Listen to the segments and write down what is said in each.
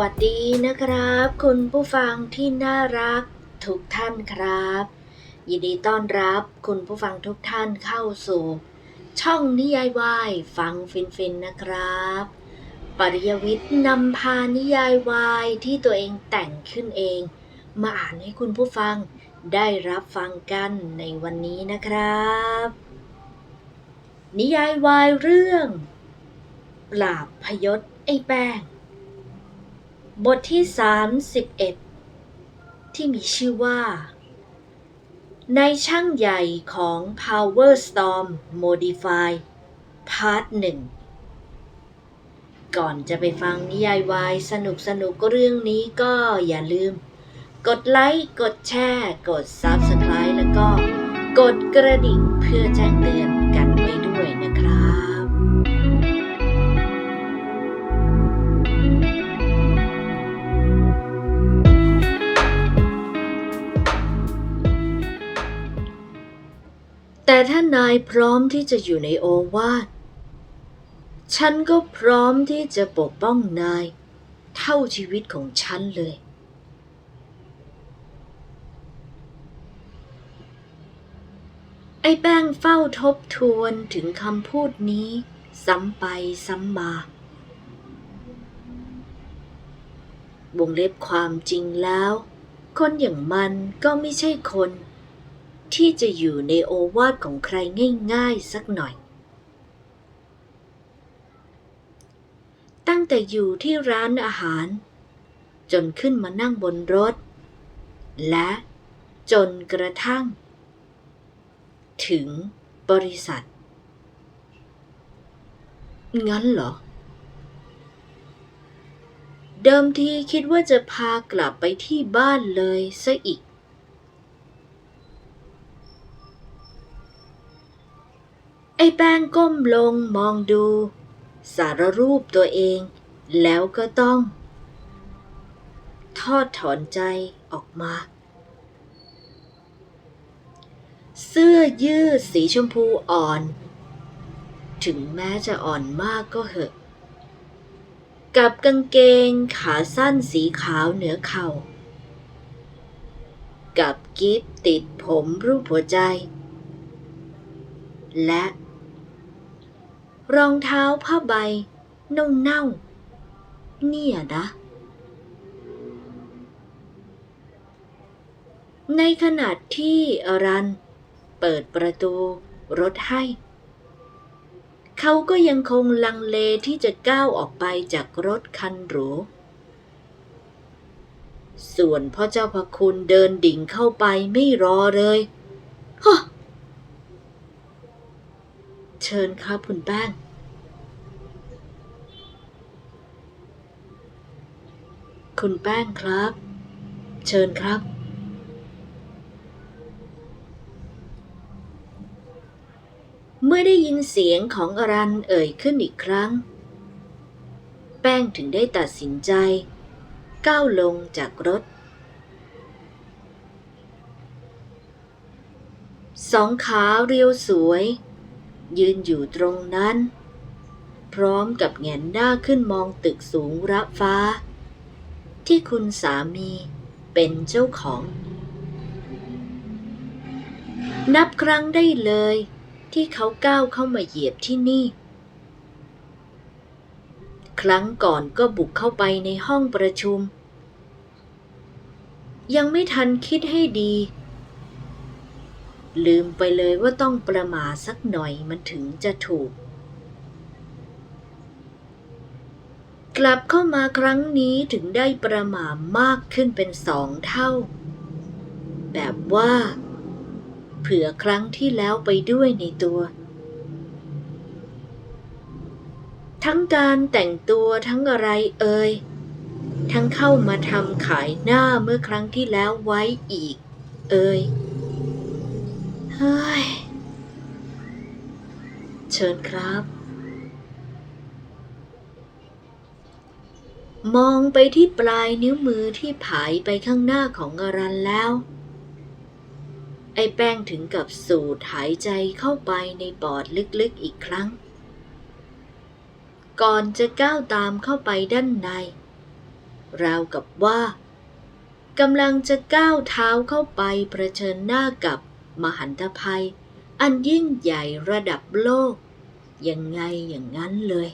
วัสดีนะครับ คุณผู้ฟังที่น่ารักทุกท่านครับ ยินดีต้อนรับคุณผู้ฟังทุกท่านเข้าสู่ ช่องนิยายวายฟังฟินๆนะครับ ปริยวิทย์นำพานิยายวายที่ตัวเองแต่งขึ้นเอง มาอ่านให้คุณผู้ฟังได้รับฟังกันในวันนี้นะครับ นิยายวายเรื่องปราบพยศไอ้แป้ง บทที่ 31 ที่มีชื่อว่า ในช่างใหญ่ของ Power Storm Modify พาร์ทหนึ่งก่อนจะไปฟังนิยายวายสนุกสนุกเรื่องนี้ก็อย่าลืม กดไลค์ กดแชร์ กด Subscribe แล้วก็กดกระดิ่งเพื่อแจ้งเตือน แต่ถ้านายพร้อมที่จะอยู่ในโอวาท ฉันก็พร้อมที่จะปกป้องนาย เท่าชีวิตของฉันเลย ไอ้แป้งเฝ้าทบทวนถึงคำพูดนี้ ซ้ำไปซ้ำมาวงเล็บความจริงแล้ว คนอย่างมันก็ไม่ใช่คน ที่จะอยู่ในโอวาทของใครง่ายๆสักหน่อย ตั้งแต่อยู่ที่ร้านอาหาร จนขึ้นมานั่งบนรถ และจนกระทั่ง ถึงบริษัท งั้นเหรอ เดิมทีคิดว่าจะพากลับไปที่บ้านเลยซะอีก ไอ้แป้งก้มลงมองดู สารรูปตัวเอง แล้วก็ต้อง ทอดถอนใจออกมา เสื้อยืดสีชมพูอ่อน ถึงแม้จะอ่อนมากก็เหอะ กับกางเกงขาสั้นสีขาวเหนือเข่า กับกิฟติดผมรูปหัวใจและ รองเท้าผ้าใบ เน่าๆเนี่ยนะ ในขณะที่อรัน เปิดประตูรถให้ เขาก็ยังคงลังเลที่จะก้าวออกไปจากรถคันหรูส่วนพ่อเจ้าพระคุณเดินดิ่งเข้าไปไม่รอเลยฮะ เชิญครับคุณแป้ง คุณแป้งครับ เชิญครับ เมื่อได้ยินเสียงของอรันเอ่ยขึ้นอีกครั้ง แป้งถึงได้ตัดสินใจ ก้าวลงจากรถสองขาเรียวสวย ยืนอยู่ตรงนั้น พร้อมกับแงนหน้าขึ้นมองตึกสูงระฟ้า ที่คุณสามีเป็นเจ้าของ นับครั้งได้เลยที่เขาก้าวเข้ามาเหยียบที่นี่ ครั้งก่อนก็บุกเข้าไปในห้องประชุม ยังไม่ทันคิดให้ดี ลืมไปเลยว่าต้องประมาสักหน่อยมันถึงจะถูก กลับเข้ามาครั้งนี้ถึงได้ประหม่ามากขึ้นเป็นสองเท่า แบบว่า เผื่อครั้งที่แล้วไปด้วยในตัว ทั้งการแต่งตัวทั้งอะไรเอ่ยทั้งเข้ามาทำขายหน้าเมื่อครั้งที่แล้วไว้อีก เอ่ย เฮ้ย เชิญครับ มองไปที่ปลายนิ้วมือที่ผายไปข้างหน้าของอรันแล้ว ไอ้แป้งถึงกับสูดหายใจเข้าไปในปอดลึกๆอีกครั้ง ก่อนจะก้าวตามเข้าไปด้านใน ราวกับว่ากำลังจะก้าวเท้าเข้าไปเผชิญหน้ากับ มหันตภัย อันยิ่งใหญ่ระดับโลก ยังไงอย่างนั้นเลย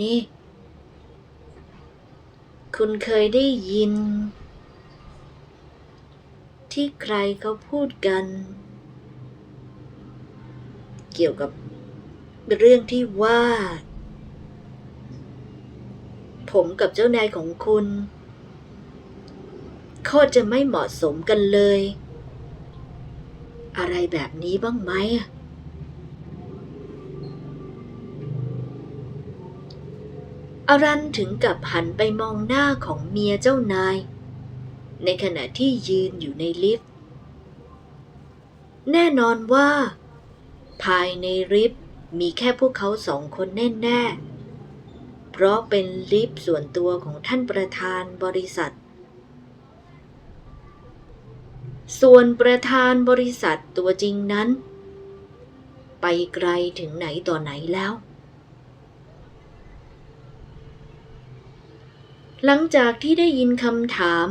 นี่ คุณเคยได้ยิน ที่ใครเขาพูดกัน เกี่ยวกับเรื่องที่ว่า ผมกับเจ้านายของคุณโคตรจะไม่เหมาะสมกันเลย อะไรแบบนี้บ้างไหมอารันถึงกับหันไปมองหน้าของเมียเจ้านาย ในขณะที่ยืนอยู่ในลิฟต์ แน่นอนว่า ภายในลิฟต์มีแค่พวกเขาสองคนแน่ ๆ เพราะเป็นลิฟต์ส่วนตัวของท่านประธานบริษัท ส่วนประธานบริษัทตัวจริงนั้น ไปไกลถึงไหนต่อไหนแล้ว หลังจากที่ได้ยินคำถาม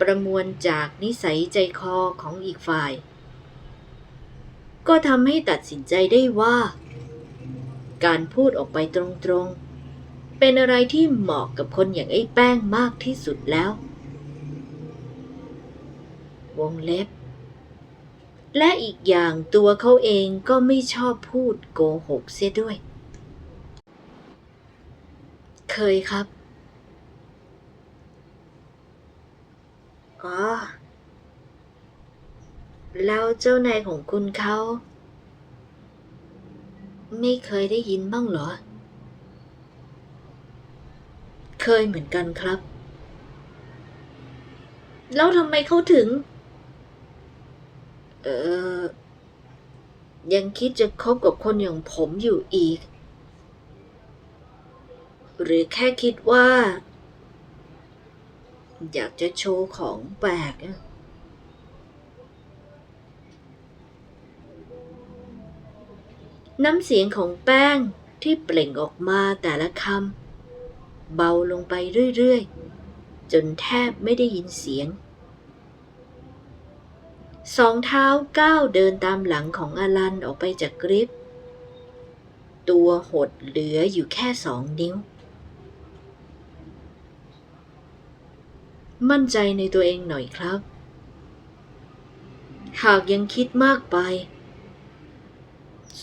ประมวลจากนิสัยใจคอของอีกฝ่าย ก็ทำให้ตัดสินใจได้ว่า การพูดออกไปตรงๆ เป็นอะไรที่เหมาะกับคนอย่างไอ้แป้งมากที่สุดแล้ว วงเล็บ และอีกอย่างตัวเขาเองก็ไม่ชอบพูดโกหกเสียด้วย เคยครับ อ๋อ แล้วเจ้านายของคุณเขา ไม่เคยได้ยินบ้างเหรอ เคยเหมือนกันครับ แล้วทำไมเขาถึง เออ ยังคิดจะคบกับคนอย่างผมอยู่อีก หรือแค่คิดว่า อยากจะโชว์ของแปลกอะ น้ำเสียงของแป้งที่เปล่งออกมาแต่ละคำเบาลงไปเรื่อยๆ จนแทบไม่ได้ยินเสียง สองเท้าก้าวเดินตามหลังของอลันออกไปจากกริฟตัวหดเหลืออยู่แค่สองนิ้ว มั่นใจในตัวเองหน่อยครับ หากยังคิดมากไป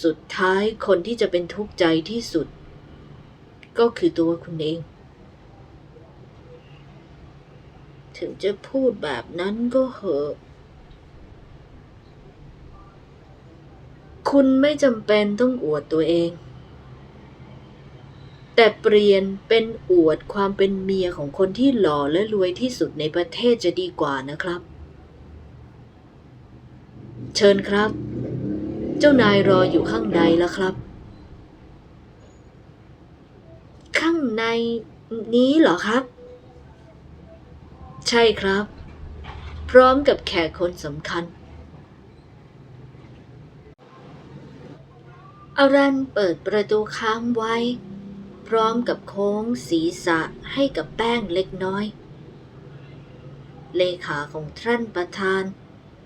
สุดท้ายคนที่จะเป็นทุกข์ใจที่สุด ก็คือตัวคุณเอง ถึงจะพูดแบบนั้นก็เหอะคุณไม่จำเป็นต้องอวดตัวเอง แต่เปลี่ยนเป็นอวดความเป็นเมียของคนที่หล่อและรวยที่สุดในประเทศจะดีกว่านะครับ เชิญครับ เจ้านายรออยู่ข้างในแล้วครับ ข้างในนี้เหรอครับ ใช่ครับ พร้อมกับแขกคนสำคัญ อารันเปิดประตูค้างไว้ พร้อมกับโค้งศีรษะให้กับแป้งเล็กน้อย เลขาของท่านประธาน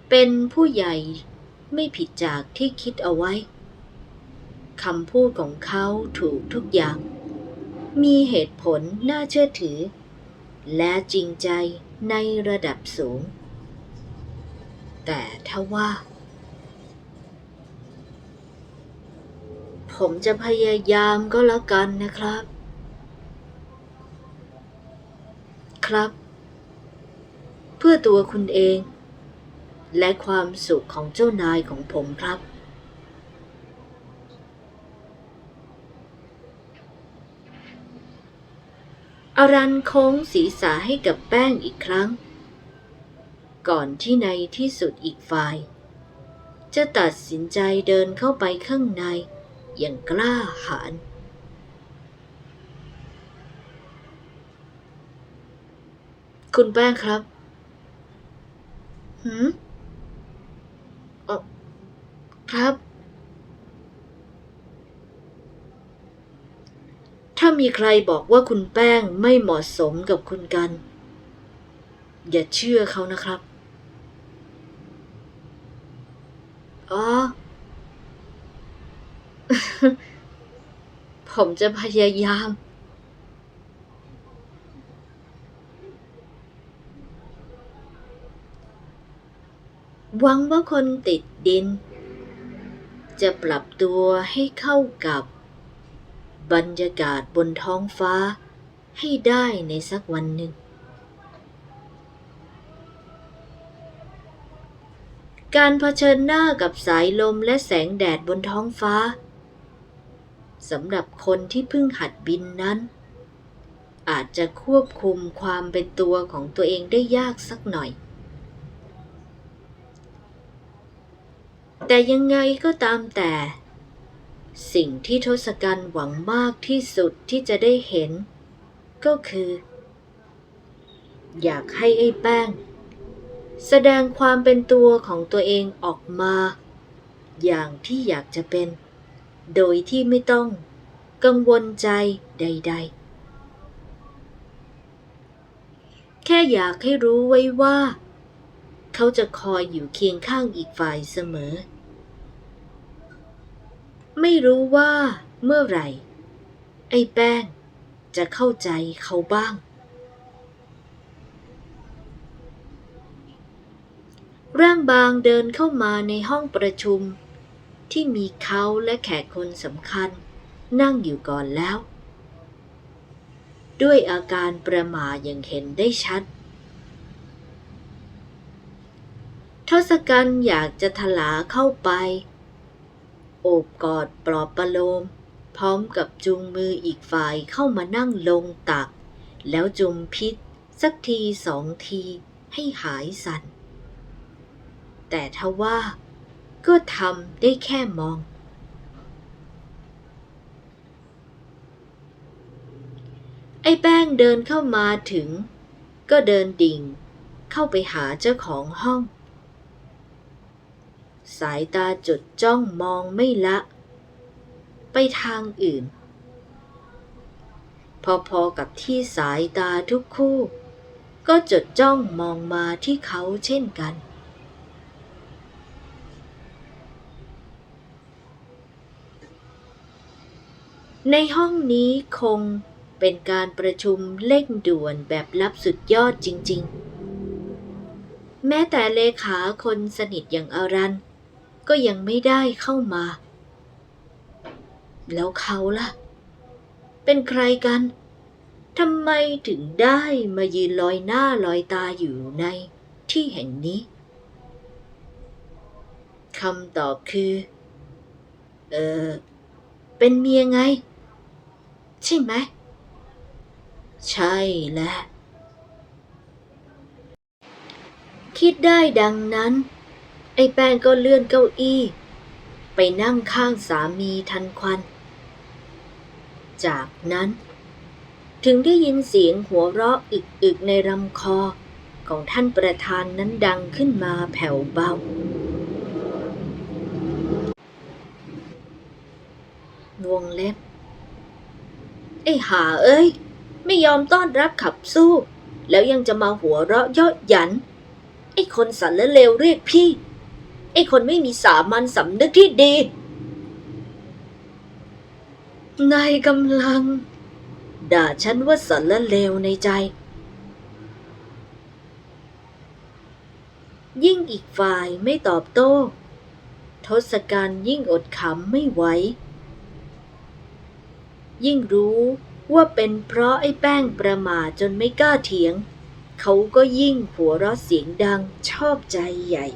เป็นผู้ใหญ่ ไม่ผิดจากที่คิดเอาไว้คำพูดของเขาถูกทุกอย่าง มีเหตุผลน่าเชื่อถือ และจริงใจในระดับสูง แต่ถ้าว่า ผมจะพยายามก็แล้วกันนะครับ ครับ เพื่อตัวคุณเอง และความสุขของเจ้านายของผมครับ อารันโค้งศีรษะให้กับแป้งอีกครั้ง ก่อนที่ในที่สุดอีกฝ่าย จะตัดสินใจเดินเข้าไปข้างในอย่างกล้าหาญคุณแป้งครับหืม ครับ ถ้ามีใครบอกว่าคุณแป้งไม่เหมาะสมกับคุณกัน อย่าเชื่อเขานะครับ อ๋อ ผมจะพยายาม หวังว่าคนติดดิน จะปรับตัวให้เข้ากับ บรรยากาศบนท้องฟ้าให้ได้ในสักวันหนึ่ง การเผชิญหน้ากับสายลมและแสงแดดบนท้องฟ้าสำหรับคนที่เพิ่งหัดบินนั้น อาจจะควบคุมความเป็นตัวของตัวเองได้ยากสักหน่อย แต่ยังไงก็ตามแต่ สิ่งที่ทศกัณฐ์หวังมากที่สุดที่จะได้เห็น ก็คือ อยากให้ไอ้แป้ง แสดงความเป็นตัวของตัวเองออกมา อย่างที่อยากจะเป็น โดยที่ไม่ต้อง กังวลใจใด ๆแค่อยากให้รู้ไว้ว่า เขาจะคอยอยู่เคียงข้างอีกฝ่ายเสมอ ไม่รู้ว่าเมื่อไหร่ ไอ้แป้งจะเข้าใจเขาบ้าง ร่างบางเดินเข้ามาในห้องประชุม ที่มีเขาและแขกคนสำคัญ นั่งอยู่ก่อนแล้ว ด้วยอาการประหม่าอย่างเห็นได้ชัด ทศกัณฐ์อยากจะถลาเข้าไป โอบกอดปลอบประโลม พร้อมกับจูงมืออีกฝ่ายเข้ามานั่งลงตัก แล้วจุมพิษ สักทีสองทีให้หายสัน่น แต่ทว่าก็ทำได้แค่มอง ไอ้แป้งเดินเข้ามาถึง ก็เดินดิ่ง เข้าไปหาเจ้าของห้อง สายตาจดจ้องมองไม่ละ ไปทางอื่น พอๆกับที่สายตาทุกคู่ ก็จดจ้องมองมาที่เขาเช่นกันในห้องนี้คงเป็นการประชุมเร่งด่วนแบบลับสุดยอดจริง ๆ แม้แต่เลขาคนสนิทอย่างอารัน ก็ยังไม่ได้เข้ามา แล้วเขาล่ะ เป็นใครกันทำไมถึงได้มายืนลอยหน้าลอยตาอยู่ในที่แห่งนี้คำตอบคือ เออ เป็นเมียไง ใช่ไหม ใช่แหละ คิดได้ดังนั้น ไอ้แป้งก็เลื่อนเก้าอี้ ไปนั่งข้างสามีทันควัน จากนั้นถึงได้ยินเสียงหัวเราะอึกๆในลำคอของท่านประธานนั้นดังขึ้นมาแผ่วเบา วงเล็บ ไอ้หาเอ้ย ไม่ยอมต้อนรับขับสู้ แล้วยังจะมาหัวเราะเยาะหยัน ไอ้คนสันและเลวเรียกพี่ ไอ้คนไม่มีสามัญสำนึกที่ดี นายกำลัง ด่าฉันว่าสันและเลวในใจ ยิ่งอีกฝ่ายไม่ตอบโต้ ทศกัณฐ์ยิ่งอดขำไม่ไหว ยิ่งรู้ว่าเป็นเพราะไอ้แป้งประมาจนไม่กล้าเถียง เขาก็ยิ่งหัวเราะเสียงดังชอบใจใหญ่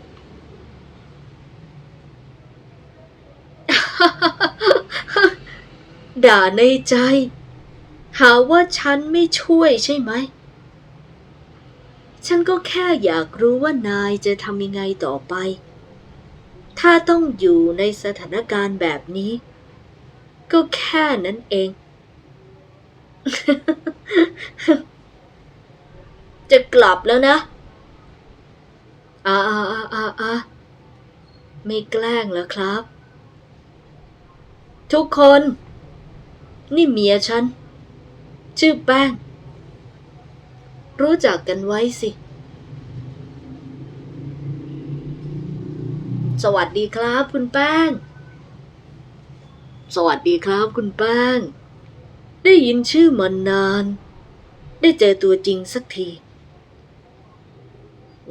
ด่าในใจ หาว่าฉันไม่ช่วยใช่ไหม ฉันก็แค่อยากรู้ว่านายจะทำยังไงต่อไป ถ้าต้องอยู่ในสถานการณ์แบบนี้ ก็แค่นั้นเอง จะกลับแล้วนะอ่าอ่าอ่าอ่าอ่าไม่แกล้งแล้วครับ ทุกคน นี่เมียฉัน ชื่อแป้ง รู้จักกันไว้สิ สวัสดีครับคุณแป้ง สวัสดีครับคุณแป้ง ได้ยินชื่อมานาน ได้เจอตัวจริงสักที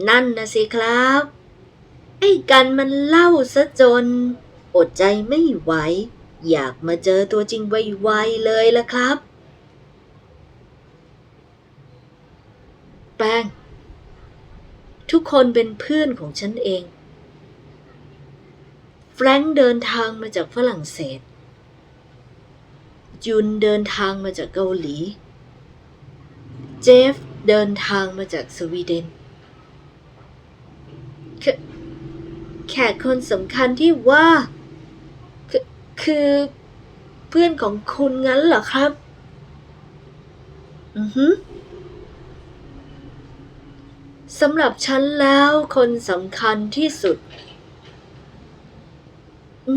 นั่นนะสิครับ ไอ้กันมันเล่าซะจน อดใจไม่ไหว อยากมาเจอตัวจริงไวๆเลยละครับ แป้ง ทุกคนเป็นเพื่อนของฉันเอง แฟรงค์เดินทางมาจากฝรั่งเศส ยุนเดินทางมาจากเกาหลี เจฟเดินทางมาจากสวีเดนแค่แขกคนสำคัญที่ว่า คือเพื่อนของคุณงั้นเหรอครับ อือฮึสำหรับฉันแล้วคนสำคัญที่สุด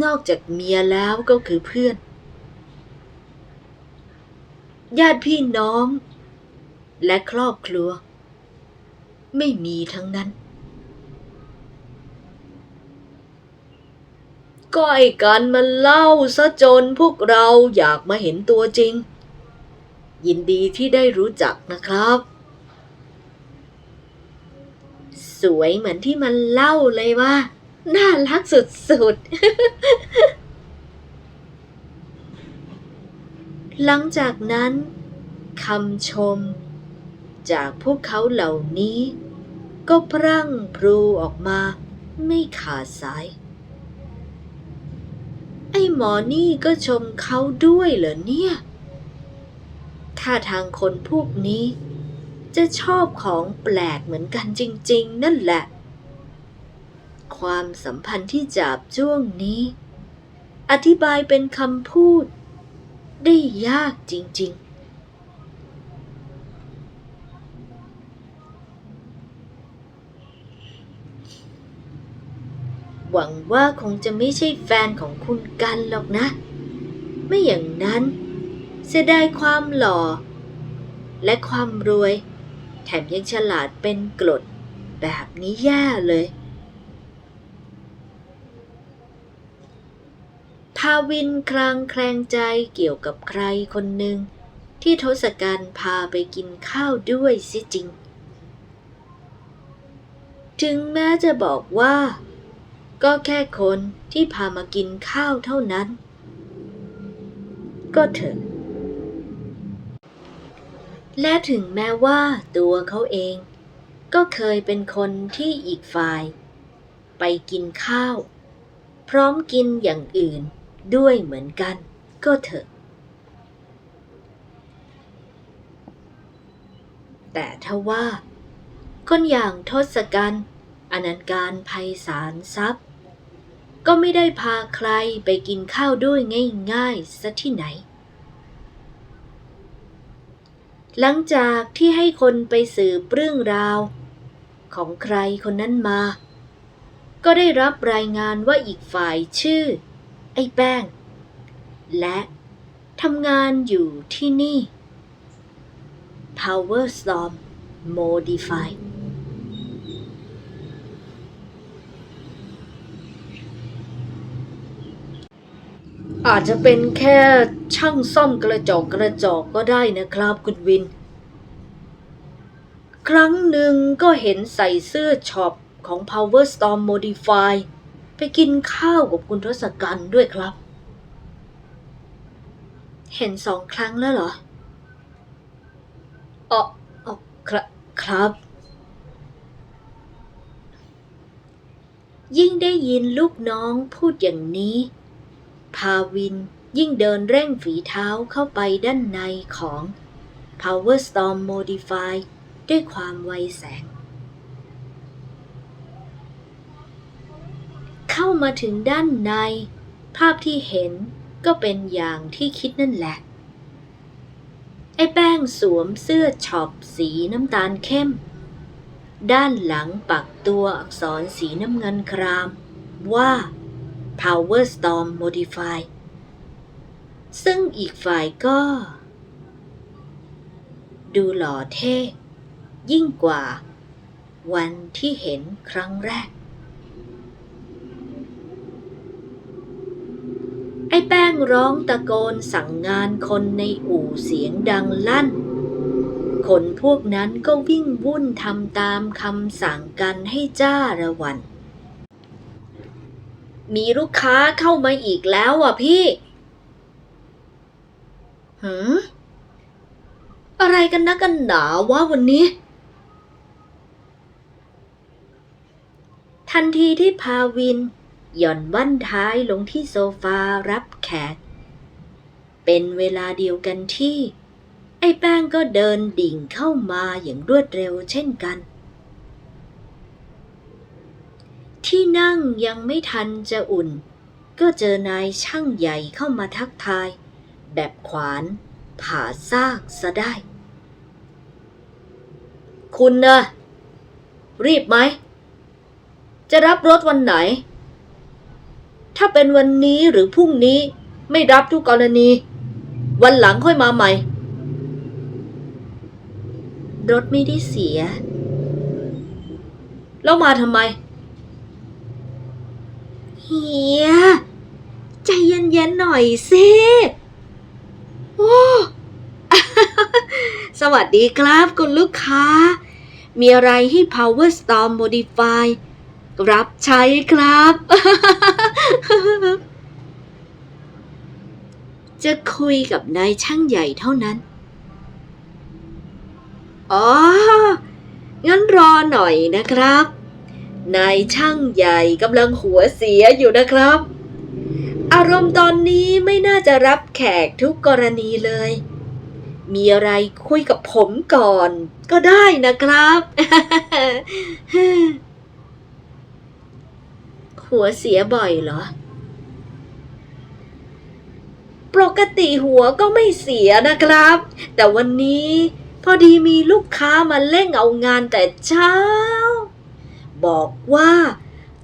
นอกจากเมียแล้วก็คือเพื่อน ญาติพี่น้อง และครอบครัว ไม่มีทั้งนั้น ก็ไอ้กันมันเล่าซะจนพวกเราอยากมาเห็นตัวจริง ยินดีที่ได้รู้จักนะครับ สวยเหมือนที่มันเล่าเลยว่า น่ารักสุดๆ หลังจากนั้นคำชม จากพวกเขาเหล่านี้ ก็พรั่งพรูออกมาไม่ขาดสาย ไอ้หมอนี่ก็ชมเขาด้วยเหรอเนี่ย ถ้าทางคนพวกนี้ จะชอบของแปลกเหมือนกันจริง ๆ นั่นแหละ ความสัมพันธ์ที่จับจ้วงนี้ อธิบายเป็นคำพูด ได้ยากจริง ๆ หวังว่าคงจะไม่ใช่แฟนของคุณกันหรอกนะ ไม่อย่างนั้น เสียดายความหล่อ และความรวย แถมยังฉลาดเป็นกรดแบบนี้แย่เลยพาวินคลางแคลงใจเกี่ยวกับใครคนหนึ่งที่ทศกัณฐ์พาไปกินข้าวด้วยสิจริง ถึงแม้จะบอกว่า ก็แค่คนที่พามากินข้าวเท่านั้น ก็เถอะ และถึงแม้ว่าตัวเขาเอง ก็เคยเป็นคนที่อีกฝ่าย ไปกินข้าว พร้อมกินอย่างอื่นด้วยเหมือนกัน ก็เถอะ แต่ถ้าว่า คนอย่างทศกัณฐ์ อนันการไพศาลทรัพย์ ก็ไม่ได้พาใครไปกินข้าวด้วยง่ายๆซะที่ไหน หลังจากที่ให้คนไปสืบเรื่องราว ของใครคนนั้นมา ก็ได้รับรายงานว่าอีกฝ่ายชื่อ ไอ้แป้ง และทำงานอยู่ที่นี่ Power Storm Modify อาจจะเป็นแค่ช่างซ่อมกระจกกระจกก็ได้นะครับคุณวิน ครั้งหนึ่งก็เห็นใส่เสื้อช็อปของ Power Storm Modify ไปกินข้าวกับคุณทศกัณฐ์ด้วยครับ เห็นสองครั้งแล้วเหรออ๋ออ๋อครับครับ ยิ่งได้ยินลูกน้องพูดอย่างนี้ พาวินยิ่งเดินเร่งฝีเท้าเข้าไปด้านในของ Power Storm Modify ด้วยความไวแสง เข้ามาถึงด้านใน ภาพที่เห็นก็เป็นอย่างที่คิดนั่นแหละ ไอ้แป้งสวมเสื้อช็อปสีน้ำตาลเข้ม ด้านหลังปักตัวอักษรสีน้ำเงินครามว่า Power Storm Modify ซึ่งอีกฝ่ายก็ ดูหล่อเท่ ยิ่งกว่า วันที่เห็นครั้งแรก ไอ้แป้งร้องตะโกนสั่งงานคนในอู่เสียงดังลั่น คนพวกนั้นก็วิ่งวุ่นทำตามคำสั่งกันให้จ้าระวัน มีลูกค้าเข้ามาอีกแล้วอะพี่หืมอะไรกันนะกันหนาวะวันนี้ ทันทีที่พาวิน หย่อนบั้นท้ายลงที่โซฟารับแขก เป็นเวลาเดียวกันที่ ไอ้แป้งก็เดินดิ่งเข้ามาอย่างรวดเร็วเช่นกัน ที่นั่งยังไม่ทันจะอุ่น ก็เจอนายช่างใหญ่เข้ามาทักทาย แบบขวานผ่าซากซะได้ คุณนะรีบไหม จะรับรถวันไหน ถ้าเป็นวันนี้หรือพรุ่งนี้ไม่รับทุกกรณี วันหลังค่อยมาใหม่ รถไม่ได้เสีย แล้วมาทำไม เฮีย ใจเย็นๆหน่อยสิโอ้สวัสดีครับคุณลูกค้า มีอะไรให้ Power Storm Modify รับใช้ครับ จะคุยกับนายช่างใหญ่เท่านั้น อ๋อ งั้นรอหน่อยนะครับ นายช่างใหญ่กำลังหัวเสียอยู่นะครับ อารมณ์ตอนนี้ไม่น่าจะรับแขกทุกกรณีเลย มีอะไรคุยกับผมก่อน ก็ได้นะครับ หัวเสียบ่อยเหรอ ปกติหัวก็ไม่เสียนะครับ แต่วันนี้พอดีมีลูกค้ามาเร่งเอางานแต่เช้า บอกว่า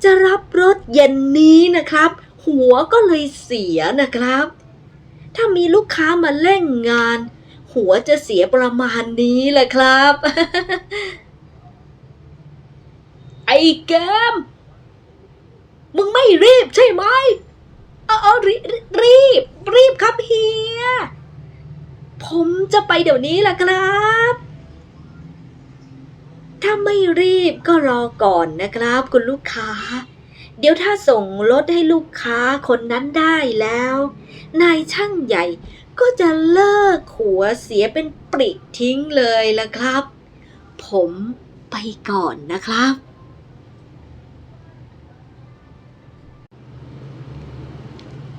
จะรับรถเย็นนี้นะครับ หัวก็เลยเสียนะครับ ถ้ามีลูกค้ามาเร่งงาน หัวจะเสียประมาณนี้แหละครับ ไอ้แกมมึงไม่รีบใช่ไหมเออเออรีรีบ รีบครับเฮีย ผมจะไปเดี๋ยวนี้แหละครับ ถ้าไม่รีบก็รอก่อนนะครับ คุณลูกค้า เดี๋ยวถ้าส่งรถให้ลูกค้าคนนั้นได้แล้ว นายช่างใหญ่ก็จะเลิกหัวเสียเป็นปริทิ้งเลยละครับ ผมไปก่อนนะครับ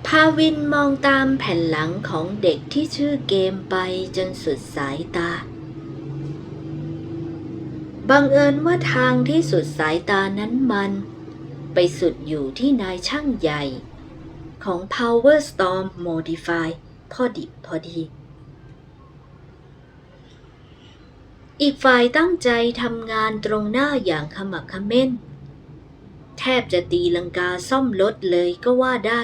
พาวินมองตามแผ่นหลังของเด็กที่ชื่อเกมไปจนสุดสายตา บังเอิญว่าทางที่สุดสายตานั้นมัน ไปสุดอยู่ที่นายช่างใหญ่ ของ Power Storm Modify พอดิบพอดี อีกฝ่ายตั้งใจทำงานตรงหน้าอย่างขมักขม้น แทบจะตีลังกาซ่อมรถเลยก็ว่าได้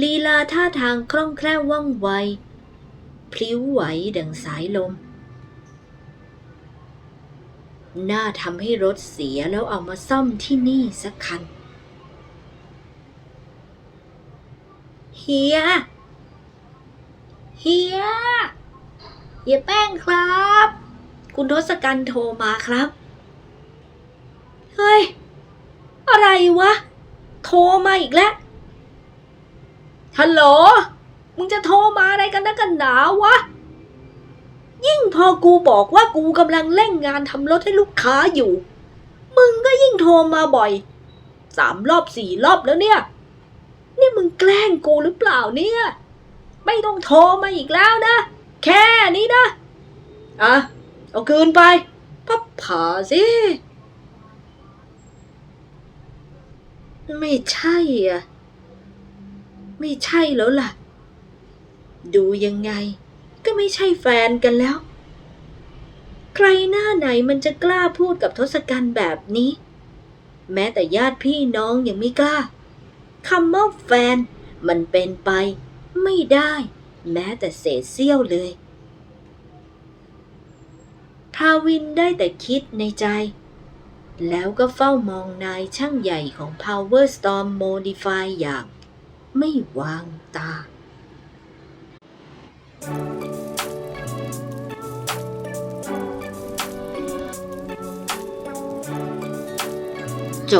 ลีลาท่าทางคล่องแคล่วว่องไว พลิ้วไหวดังสายลม น่าทำให้รถเสียแล้วเอามาซ่อมที่นี่สักคัน เฮีย เฮีย เฮียแป้งครับ คุณทศกัณฐ์โทรมาครับ เฮ้ย อะไรวะ โทรมาอีกแล้ว ฮัลโหล มึงจะโทรมาอะไรกันนะกันหนาวะ ยิ่งพอกูบอกว่ากูกำลังเร่งงานทำรถให้ลูกค้าอยู่ มึงก็ยิ่งโทรมาบ่อยสามรอบสี่รอบแล้วเนี่ย นี่มึงแกล้งกูหรือเปล่าเนี่ย ไม่ต้องโทรมาอีกแล้วนะ แค่นี้นะ อะ เอาคืนไป พับผ่าสิ ไม่ใช่อะ ไม่ใช่แล้วล่ะ ดูยังไง ก็ไม่ใช่แฟนกันแล้ว ใครหน้าไหนมันจะกล้าพูดกับทศกัณฐ์แบบนี้ แม้แต่ญาติพี่น้องยังไม่กล้าคำว่าแฟนมันเป็นไป ไม่ได้ แม้แต่เศษเสี้ยวเลยทาวินได้แต่คิดในใจ แล้วก็เฝ้ามองนายช่างใหญ่ของ Power Storm Modify อย่างไม่วางตา จ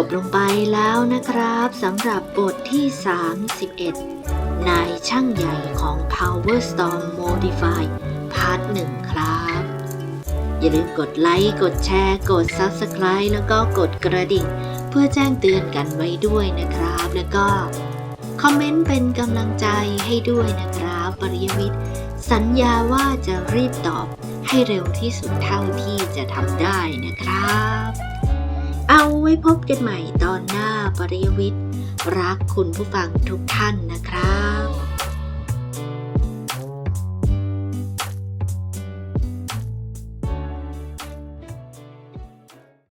บลงไปแล้วนะครับสำหรับบทที่ 31 นายช่างใหญ่ของ Power Storm Modify พาร์ทหนึ่งครับ อย่าลืมกดไลค์ กดแชร์ กด Subscribe แล้วก็กดกระดิ่ง เพื่อแจ้งเตือนกันไว้ด้วยนะครับ แล้วก็ คอมเมนต์เป็นกำลังใจให้ด้วยนะครับ ปริยวิทย์ สัญญาว่าจะรีบตอบให้เร็วที่สุดเท่าที่จะทำได้นะครับ เอาไว้พบกันใหม่ตอนหน้าปริยวิทย์ รักคุณผู้ฟังทุกท่านนะครับ